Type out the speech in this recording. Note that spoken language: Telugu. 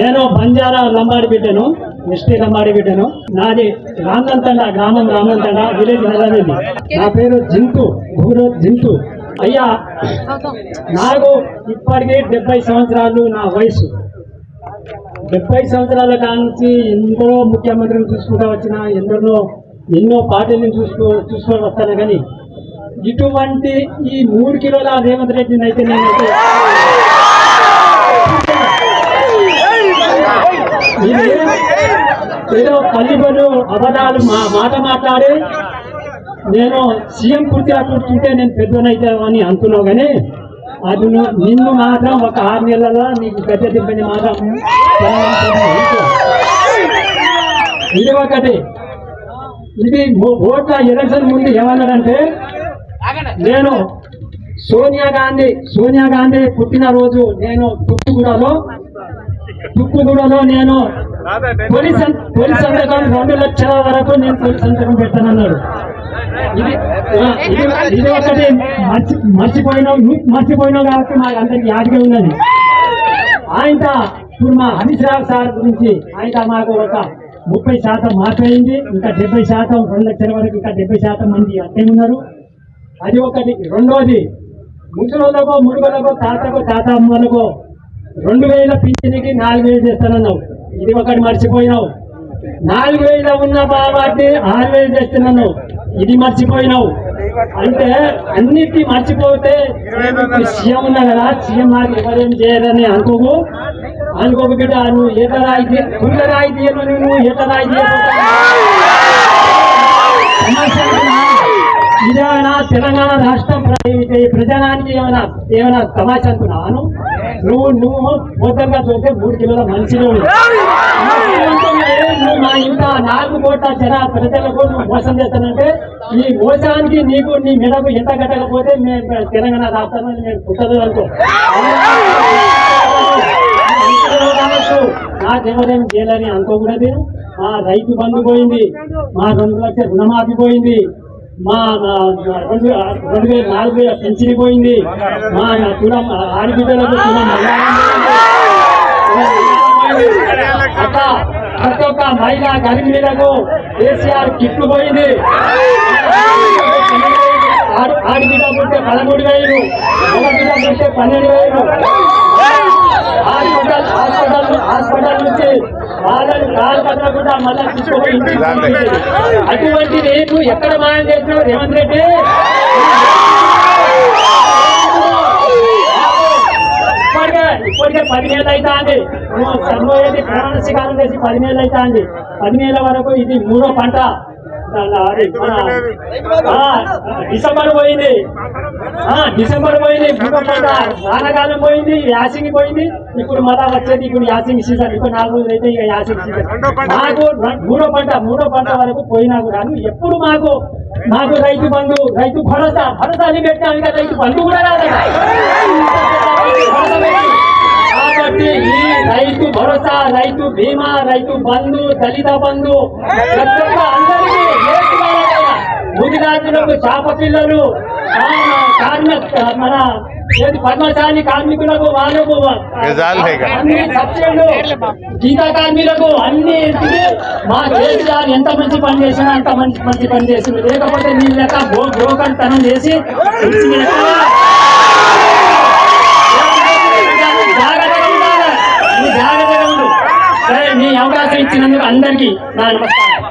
నేను బంజారా లంబాడి బిడ్డను ఎస్టీ లంబాడి బిడ్డను. నాది రామంతండ గ్రామం రామంతండ విలేజ్ నెలవేది నా పేరు జింతు ఊరు జింతు. అయ్యా నాకు ఇప్పటికే డెబ్బై సంవత్సరాలు నా వయసు. డెబ్బై సంవత్సరాల కాంచి ఎందరో ముఖ్యమంత్రిని చూసుకుంటూ వచ్చిన ఎందరో ఎన్నో పార్టీలను చూసుకో చూసుకొని వస్తాను. కానీ ఇటువంటి ఈ మూడు కిలోల రేవంత్ రెడ్డిని అయితే నేనైతే ఏదో పల్లిబడు అబద్ధాలు మా మాట మాట్లాడి నేను సీఎం పూర్తిగా కూర్చుంటే నేను పెద్దనైతే అని అనుకున్నావు కానీ అది నిన్ను మాత్రం ఒక ఆరు నెలల నీకు పెద్ద దింపని మాత్రం ఇది ఒకటి. ఇది ఓట్ల ఎలక్షన్ ముందు ఏమన్నాడంటే నేను సోనియా గాంధీ సోనియా గాంధీ పుట్టినరోజు నేను తుక్కుగూడలో తుక్కుగూడలో నేను తొలి సంతకం రెండు లక్షల వరకు నేను తొలి సంతకం పెట్టానన్నాడు. ఇది ఒకటి మర్చి మర్చిపోయినావు నువ్వు మర్చిపోయినావు కాబట్టి మాకు అందరికి యాదిగా ఉన్నది. ఆయన ఇప్పుడు మా హరీష్ రావు సార్ గురించి ఆయన మాకు ఒక ముప్పై శాతం మారిపోయింది ఇంకా డెబ్బై శాతం రెండు లక్షల వరకు ఇంకా డెబ్బై శాతం మంది అట్టే ఉన్నారు. అది ఒకటి. రెండోది ముసలోళ్ళకో ముడుగులకో తాతకో తాత అమ్మలకో రెండు వేల పింఛనికి నాలుగు వేలు చేస్తానన్నావు. ఇది ఒకటి మర్చిపోయినావు. నాలుగు వేల ఉన్న బాబాకి ఆరు వేలు చేస్తున్నాను ఇది మర్చిపోయినావు. అంటే అన్నిటి మర్చిపోతే సీఎం ఉన్నా కదా సీఎం నాకు ఎవరేం చేయరని అనుకోకు. అనుకోకు బిడ్డ నువ్వు ఈత రాయి తీ- గుండె రాయి తీయను నువ్వు ఈత రాయి ఇదేమైనా తెలంగాణ రాష్ట్రం ప్రజానికి ప్రజానానికి ఏమైనా ఏమైనా తమాషా అనుకున్నాను నువ్వు నువ్వు మొత్తంగా చూస్తే మూడు కిలోల మనిషిలో నువ్వు మా ఇంత నాలుగు కోట్ల జన ప్రజలకు నువ్వు మోసం చేస్తానంటే ఈ మోసానికి నీకు నీ మెడకు ఎంత కట్టకపోతే మేము తెలంగాణ రాష్ట్రంలో నేను పుట్టదు అనుకో. నాకెవరేం చేయాలని అనుకోకూడదు. మా రైతు బంధు పోయింది. మా రెండు లక్షల రుణమాఫీ పోయింది. మా రెండు వేల నాలుగు వేల పెన్షన్ పోయింది. మా కులం తులం ఆడబిడ్డలకు తులం ప్రతి ఒక్క మహిళా గర్భిణీలకు కేసీఆర్ కిట్లు పోయింది. ఆడ- ఆడబిడ్డ పుట్టే పదమూడు వేలు మగబిడ్డ పుట్టే పన్నెండు వేలు. వాళ్ళని కాలు కట్టకుండా అటువంటి రేపు ఎక్కడ మాయం చేసినావు? రేవంత్ రెడ్డి? ఇప్పటికే పదివేలు అయితే అండి నువ్వు సరిపోయేది ప్రమాణ చేసి పదివేలు అయితే అండి పదివేల వరకు ఇది మూడో పంట. డిసెంబర్ పోయింది. డిసెంబర్ పోయింది. వానకాలం పోయింది యాసింగి పోయింది. ఇప్పుడు మళ్ళా వచ్చేది ఇప్పుడు యాసింగి సీజన్. ఇప్పుడు నాలుగు రోజులు అయితే ఇక యాసింగి సీజన్. మాకు మూడో పంట మూడో పంట వరకు పోయినా కూడా ఎప్పుడు మాకు మాకు రైతు బంధు రైతు భరోసా భరోసా అని పెట్టాను ఇంకా రైతు బంధు కూడా రాదు కాబట్టి ఈ రైతు భరోసా రైతు బీమా రైతు బంధు దళిత బంధు ఏటి ముదిరాజులకు చాప పిల్లలు మన పద్మశాలి కార్మికులకు వాళ్ళకు గీతా కార్మికులకు అన్ని మా కేసీఆర్ ఎంత మంచి పని చేసినా అంత మంచి మంచి పని చేసింది. లేకపోతే నీ లెక్క బ్రో బ్రోకర్ తనం చేసి జాగ్రత్తగా ఉండాలి. నువ్వు జాగ్రత్తగా ఉండు. సరే నీ అవకాశం ఇచ్చినందుకు అందరికీ నా నమస్కారం.